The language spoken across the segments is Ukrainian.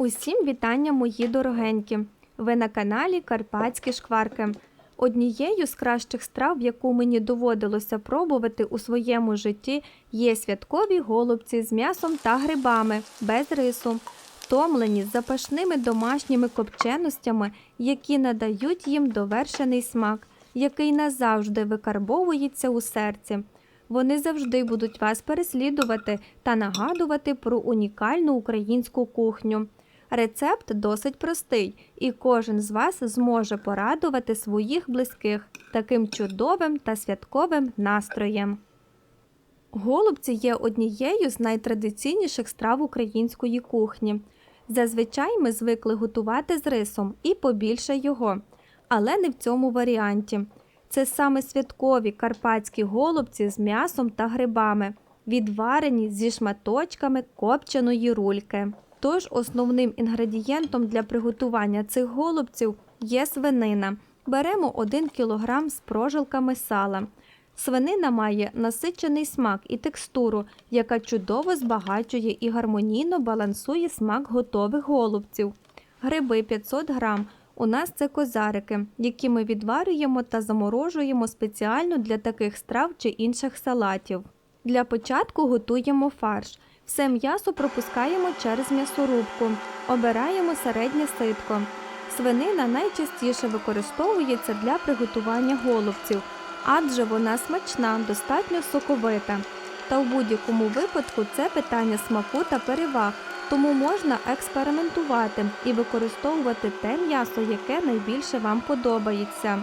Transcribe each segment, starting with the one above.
Усім вітання, мої дорогенькі! Ви на каналі Карпатські шкварки. Однією з кращих страв, яку мені доводилося пробувати у своєму житті, є святкові голубці з м'ясом та грибами без рису, втомлені запашними домашніми копченостями, які надають їм довершений смак, який назавжди викарбовується у серці. Вони завжди будуть вас переслідувати та нагадувати про унікальну українську кухню. Рецепт досить простий, і кожен з вас зможе порадувати своїх близьких таким чудовим та святковим настроєм. Голубці є однією з найтрадиційніших страв української кухні. Зазвичай ми звикли готувати з рисом і побільше його, але не в цьому варіанті. Це саме святкові карпатські голубці з м'ясом та грибами, відварені зі шматочками копченої рульки. Тож основним інгредієнтом для приготування цих голубців є свинина. Беремо 1 кг з прожилками сала. Свинина має насичений смак і текстуру, яка чудово збагачує і гармонійно балансує смак готових голубців. Гриби 500 грам. У нас це козарики, які ми відварюємо та заморожуємо спеціально для таких страв чи інших салатів. Для початку готуємо фарш. Все м'ясо пропускаємо через м'ясорубку. Обираємо середнє ситко. Свинина найчастіше використовується для приготування голубців, адже вона смачна, достатньо соковита. Та в будь-якому випадку це питання смаку та переваг, тому можна експериментувати і використовувати те м'ясо, яке найбільше вам подобається,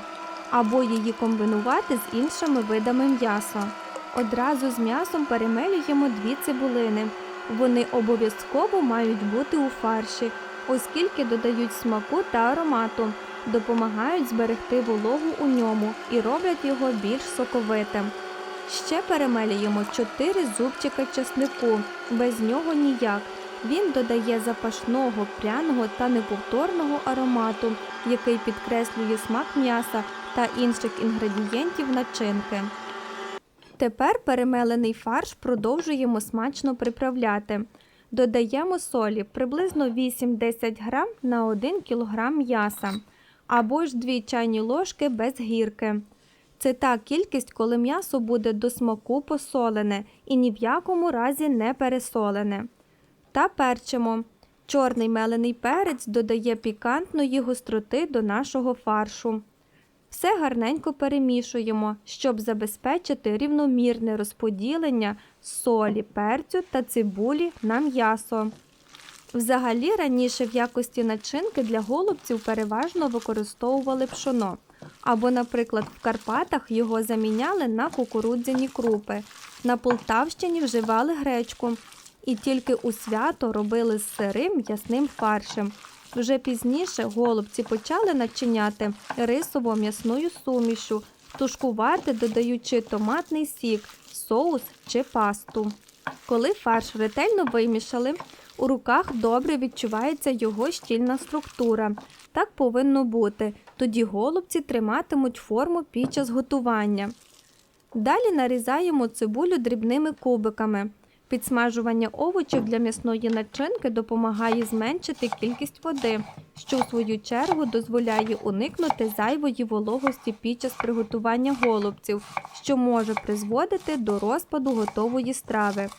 або її комбінувати з іншими видами м'яса. Одразу з м'ясом перемелюємо дві цибулини. Вони обов'язково мають бути у фарші, оскільки додають смаку та аромату, допомагають зберегти вологу у ньому і роблять його більш соковитим. Ще перемелюємо 4 зубчика чеснику, без нього ніяк. Він додає запашного, пряного та неповторного аромату, який підкреслює смак м'яса та інших інгредієнтів начинки. Тепер перемелений фарш продовжуємо смачно приправляти. Додаємо солі приблизно 8-10 грам на 1 кг м'яса або ж 2 чайні ложки без гірки. Це та кількість, коли м'ясо буде до смаку посолене і ні в якому разі не пересолене. Та перчимо. Чорний мелений перець додає пікантної гостроти до нашого фаршу. Все гарненько перемішуємо, щоб забезпечити рівномірне розподілення солі, перцю та цибулі на м'ясо. Взагалі раніше в якості начинки для голубців переважно використовували пшоно, або, наприклад, в Карпатах його заміняли на кукурудзяні крупи. На Полтавщині вживали гречку і тільки у свято робили з сирим м'ясним фаршем. Вже пізніше голубці почали начиняти рисово-м'ясною сумішу, тушкувати, додаючи томатний сік, соус чи пасту. Коли фарш ретельно вимішали, у руках добре відчувається його щільна структура. Так повинно бути. Тоді голубці триматимуть форму під час готування. Далі нарізаємо цибулю дрібними кубиками. Підсмажування овочів для м'ясної начинки допомагає зменшити кількість води, що у свою чергу дозволяє уникнути зайвої вологості під час приготування голубців, що може призводити до розпаду готової страви.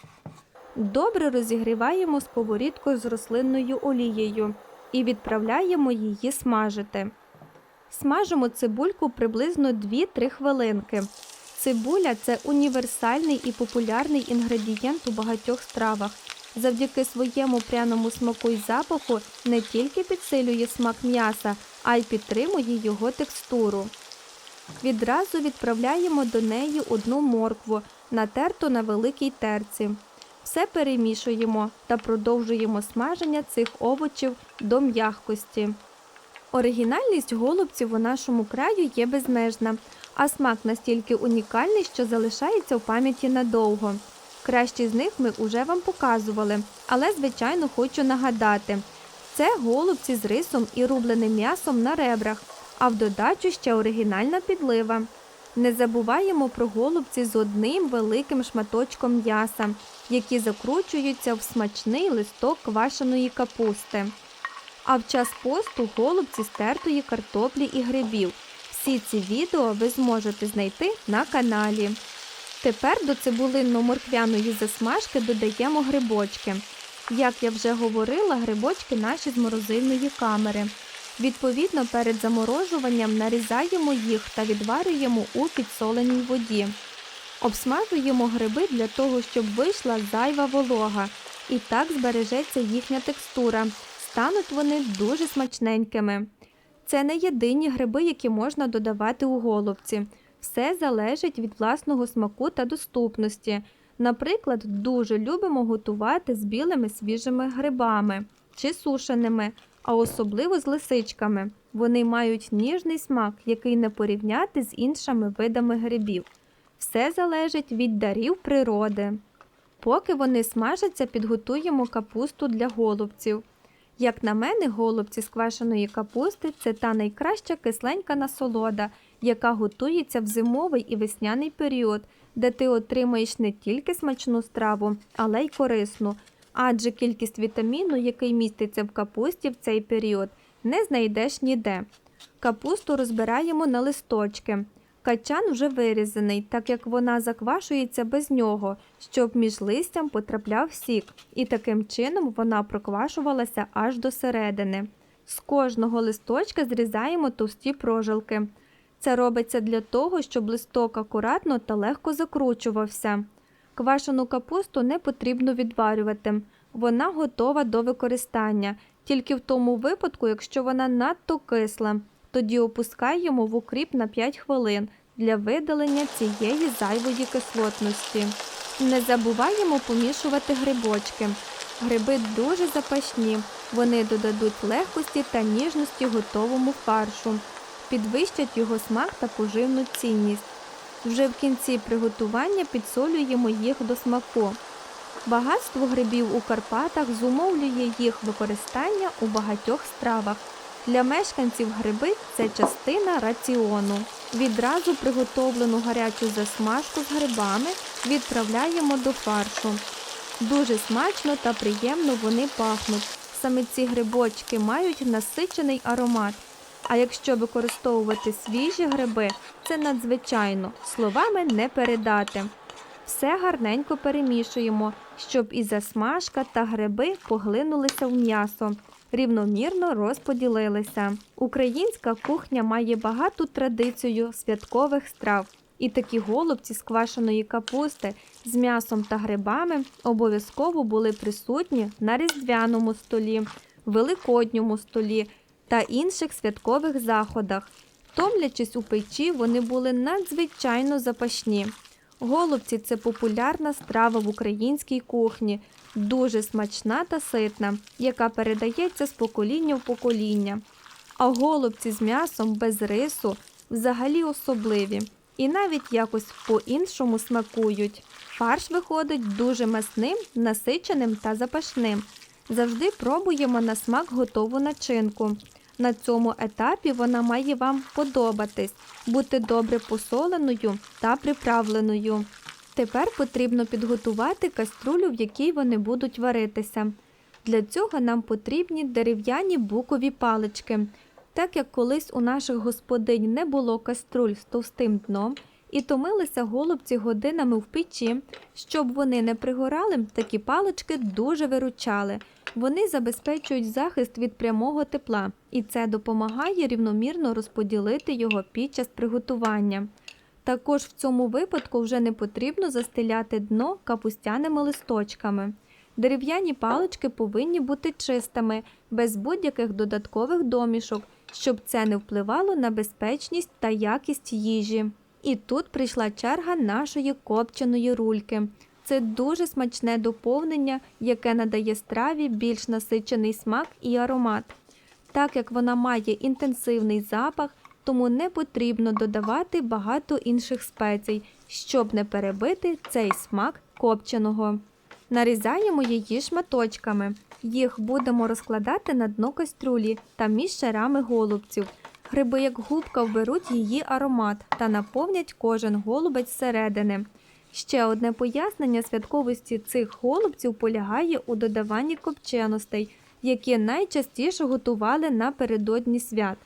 Добре розігріваємо сковорідку з рослинною олією і відправляємо її смажити. Смажимо цибульку приблизно 2-3 хвилинки. Цибуля це універсальний і популярний інгредієнт у багатьох стравах. Завдяки своєму пряному смаку й запаху не тільки підсилює смак м'яса, а й підтримує його текстуру. Відразу відправляємо до неї одну моркву, натерту на великій терці. Все перемішуємо та продовжуємо смаження цих овочів до м'якості. Оригінальність голубців у нашому краю є безмежна, а смак настільки унікальний, що залишається в пам'яті надовго. Кращі з них ми уже вам показували, але, звичайно, хочу нагадати: це голубці з рисом і рубленим м'ясом на ребрах, а в додачу ще оригінальна підлива. Не забуваємо про голубці з одним великим шматочком м'яса, які закручуються в смачний листок квашеної капусти. А в час посту голубці з тертої картоплі і грибів. Всі ці відео ви зможете знайти на каналі. Тепер до цибулинно-морквяної засмажки додаємо грибочки. Як я вже говорила, грибочки наші з морозильної камери. Відповідно, перед заморожуванням нарізаємо їх та відварюємо у підсоленій воді. Обсмажуємо гриби для того, щоб вийшла зайва волога, і так збережеться їхня текстура. Стануть вони дуже смачненькими. Це не єдині гриби, які можна додавати у голубці. Все залежить від власного смаку та доступності. Наприклад, дуже любимо готувати з білими свіжими грибами чи сушеними, а особливо з лисичками. Вони мають ніжний смак, який не порівняти з іншими видами грибів. Все залежить від дарів природи. Поки вони смажаться, підготуємо капусту для голубців. Як на мене, голубці з квашеної капусти це та найкраща кисленька насолода, яка готується в зимовий і весняний період, де ти отримаєш не тільки смачну страву, але й корисну. Адже кількість вітаміну, який міститься в капусті в цей період, не знайдеш ніде. Капусту розбираємо на листочки. Качан вже вирізаний, так як вона заквашується без нього, щоб між листям потрапляв сік, і таким чином вона проквашувалася аж до середини. З кожного листочка зрізаємо товсті прожилки. Це робиться для того, щоб листок акуратно та легко закручувався. Квашену капусту не потрібно відварювати. Вона готова до використання, тільки в тому випадку, якщо вона надто кисла. Тоді опускаємо в укріп на 5 хвилин для видалення цієї зайвої кислотності. Не забуваємо помішувати грибочки. Гриби дуже запашні, вони додадуть легкості та ніжності готовому фаршу, підвищать його смак та поживну цінність. Вже в кінці приготування підсолюємо їх до смаку. Багатство грибів у Карпатах зумовлює їх використання у багатьох стравах. Для мешканців гриби це частина раціону. Відразу приготовлену гарячу засмажку з грибами відправляємо до фаршу. Дуже смачно та приємно вони пахнуть. Саме ці грибочки мають насичений аромат. А якщо використовувати свіжі гриби, це надзвичайно, словами не передати. Все гарненько перемішуємо, щоб і засмажка та гриби поглинулися в м'ясо, рівномірно розподілилися. Українська кухня має багату традицію святкових страв. І такі голубці з квашеної капусти з м'ясом та грибами обов'язково були присутні на різдвяному столі, великодньому столі та інших святкових заходах. Томлячись у печі, вони були надзвичайно запашні. Голубці це популярна страва в українській кухні, дуже смачна та ситна, яка передається з покоління в покоління. А голубці з м'ясом без рису взагалі особливі і навіть якось по-іншому смакують. Фарш виходить дуже масним, насиченим та запашним. Завжди пробуємо на смак готову начинку. На цьому етапі вона має вам подобатись, бути добре посоленою та приправленою. Тепер потрібно підготувати каструлю, в якій вони будуть варитися. Для цього нам потрібні дерев'яні букові палички. Так як колись у наших господинь не було каструль з товстим дном, і томилися голубці годинами в печі, щоб вони не пригорали, такі палички дуже виручали. Вони забезпечують захист від прямого тепла, і це допомагає рівномірно розподілити його під час приготування. Також в цьому випадку вже не потрібно застеляти дно капустяними листочками. Дерев'яні палички повинні бути чистими, без будь-яких додаткових домішок, щоб це не впливало на безпечність та якість їжі. І тут прийшла черга нашої копченої рульки. Це дуже смачне доповнення, яке надає страві більш насичений смак і аромат. Так як вона має інтенсивний запах, тому не потрібно додавати багато інших спецій, щоб не перебити цей смак копченого. Нарізаємо її шматочками. Їх будемо розкладати на дно каструлі та між шарами голубців. Гриби, як губка, вберуть її аромат та наповнять кожен голубець зсередини. Ще одне пояснення святковості цих голубців полягає у додаванні копченостей, які найчастіше готували напередодні свят.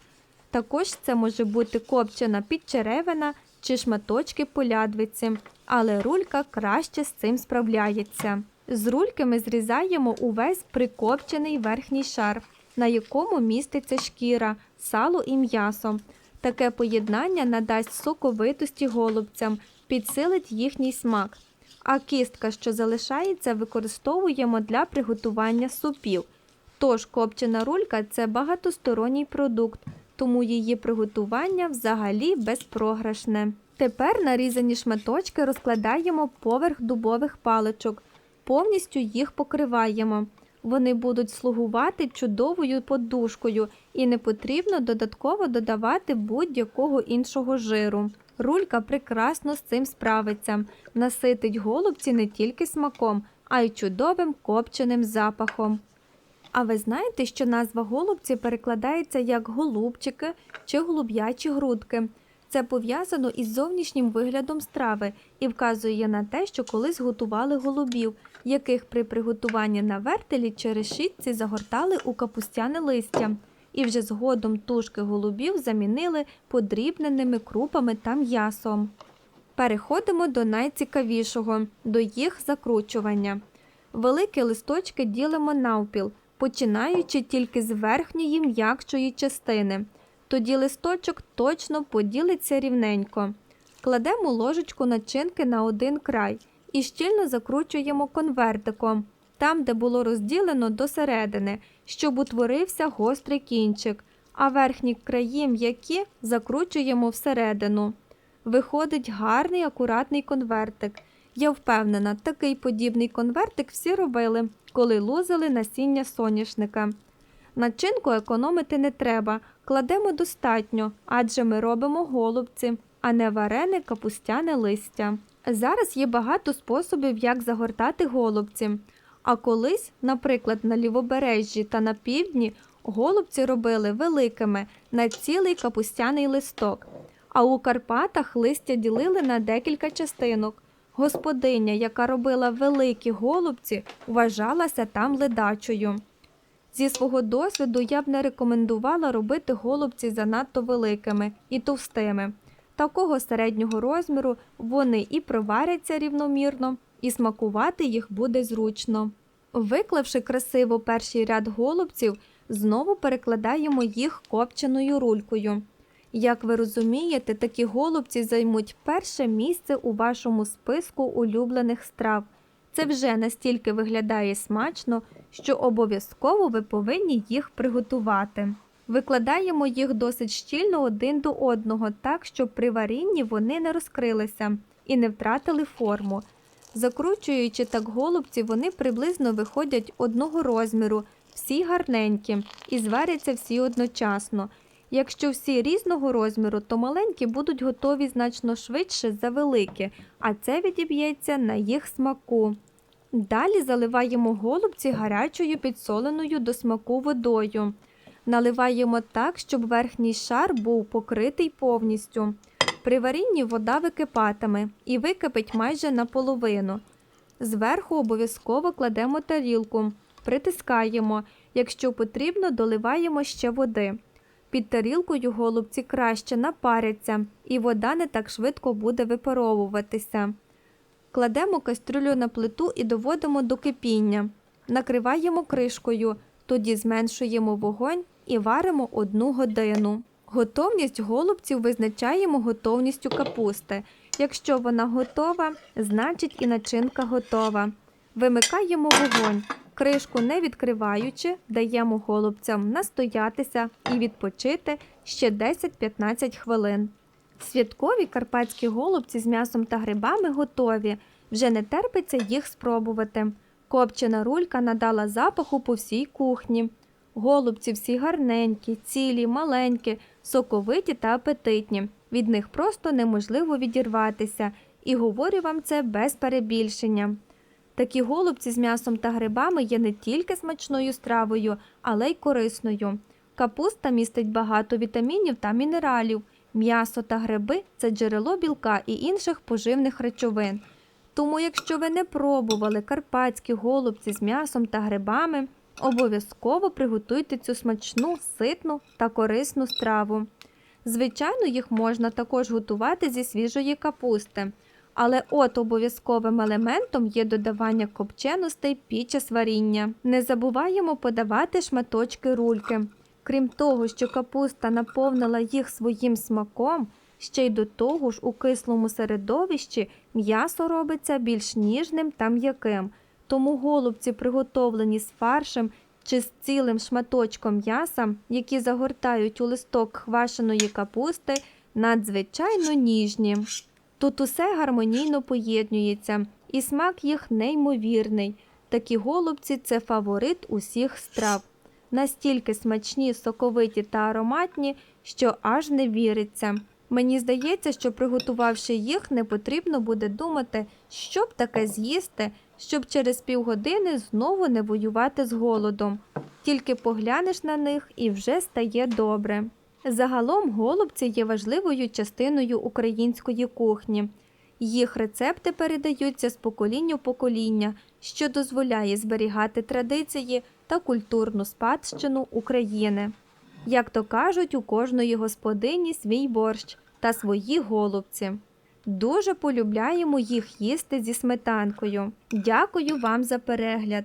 Також це може бути копчена підчеревина чи шматочки полядвиці, але рулька краще з цим справляється. З рульки ми зрізаємо увесь прикопчений верхній шар, на якому міститься шкіра, сало і м'ясо. Таке поєднання надасть соковитості голубцям, підсилить їхній смак. А кістка, що залишається, використовуємо для приготування супів. Тож копчена рулька це багатосторонній продукт, тому її приготування взагалі безпрограшне. Тепер нарізані шматочки розкладаємо поверх дубових паличок, повністю їх покриваємо. Вони будуть слугувати чудовою подушкою і не потрібно додатково додавати будь-якого іншого жиру. Рулька прекрасно з цим справиться, наситить голубці не тільки смаком, а й чудовим копченим запахом. А ви знаєте, що назва голубці перекладається як голубчики чи голуб'ячі грудки. Це пов'язано із зовнішнім виглядом страви і вказує на те, що колись готували голубів, яких при приготуванні на вертелі чи решітці загортали у капустяне листя, і вже згодом тушки голубів замінили подрібненими крупами та м'ясом. Переходимо до найцікавішого до їх закручування. Великі листочки ділимо навпіл, починаючи тільки з верхньої м'якшої частини. Тоді листочок точно поділиться рівненько. Кладемо ложечку начинки на один край і щільно закручуємо конвертиком, там, де було розділено до середини, щоб утворився гострий кінчик, а верхні краї м'які закручуємо всередину. Виходить гарний акуратний конвертик. Я впевнена, такий подібний конвертик всі робили, коли лузили насіння соняшника. Начинку економити не треба, кладемо достатньо, адже ми робимо голубці, а не варене капустяне листя. Зараз є багато способів, як загортати голубці. А колись, наприклад, на лівобережжі та на півдні голубці робили великими на цілий капустяний листок. А у Карпатах листя ділили на декілька частинок. Господиня, яка робила великі голубці, вважалася там ледачою. Зі свого досвіду я б не рекомендувала робити голубці занадто великими і товстими. Такого середнього розміру вони і проваряться рівномірно, і смакувати їх буде зручно. Виклавши красиво перший ряд голубців, знову перекладаємо їх копченою рулькою. Як ви розумієте, такі голубці займуть перше місце у вашому списку улюблених страв. Це вже настільки виглядає смачно, що обов'язково ви повинні їх приготувати. Викладаємо їх досить щільно один до одного, так, щоб при варінні вони не розкрилися і не втратили форму. Закручуючи так голубці, вони приблизно виходять одного розміру, всі гарненькі, і зваряться всі одночасно. Якщо всі різного розміру, то маленькі будуть готові значно швидше за великі, а це відіб'ється на їх смаку. Далі заливаємо голубці гарячою підсоленою до смаку водою. Наливаємо так, щоб верхній шар був покритий повністю. При варінні вода википатиме і википить майже наполовину. Зверху обов'язково кладемо тарілку, притискаємо. Якщо потрібно, доливаємо ще води. Під тарілкою голубці краще напаряться, і вода не так швидко буде випаровуватися. Кладемо кастрюлю на плиту і доводимо до кипіння. Накриваємо кришкою, тоді зменшуємо вогонь і варимо одну годину. Готовність голубців визначаємо готовністю капусти. Якщо вона готова, значить і начинка готова. Вимикаємо вогонь. Кришку не відкриваючи, даємо голубцям настоятися і відпочити ще 10-15 хвилин. Святкові карпатські голубці з м'ясом та грибами готові. Вже не терпиться їх спробувати. Копчена рулька надала запаху по всій кухні. Голубці всі гарненькі, цілі, маленькі, соковиті та апетитні. Від них просто неможливо відірватися, і говорю вам це без перебільшення. Такі голубці з м'ясом та грибами є не тільки смачною стравою, але й корисною. Капуста містить багато вітамінів та мінералів. М'ясо та гриби це джерело білка і інших поживних речовин. Тому, якщо ви не пробували карпатські голубці з м'ясом та грибами, Обов'язково приготуйте цю смачну, ситну та корисну страву. Звичайно, їх можна також готувати зі свіжої капусти. Але от обов'язковим елементом є додавання копченостей під час варіння. Не забуваємо подавати шматочки рульки. Крім того, що капуста наповнила їх своїм смаком, ще й до того ж у кислому середовищі м'ясо робиться більш ніжним та м'яким. Тому голубці, приготовлені з фаршем чи з цілим шматочком м'яса, які загортають у листок хвашеної капусти, надзвичайно ніжні. Тут усе гармонійно поєднується, і смак їх неймовірний. Такі голубці це фаворит усіх страв. Настільки смачні, соковиті та ароматні, що аж не віриться. Мені здається, що приготувавши їх, не потрібно буде думати, що б таке з'їсти, щоб через півгодини знову не воювати з голодом. Тільки поглянеш на них і вже стає добре. Загалом голубці є важливою частиною української кухні. Їх рецепти передаються з покоління в покоління, що дозволяє зберігати традиції та культурну спадщину України. Як то кажуть, у кожної господині свій борщ та свої голубці. Дуже полюбляємо їх їсти зі сметанкою. Дякую вам за перегляд.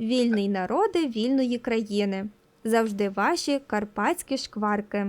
Вільний народи вільної країни. Завжди ваші карпатські шкварки.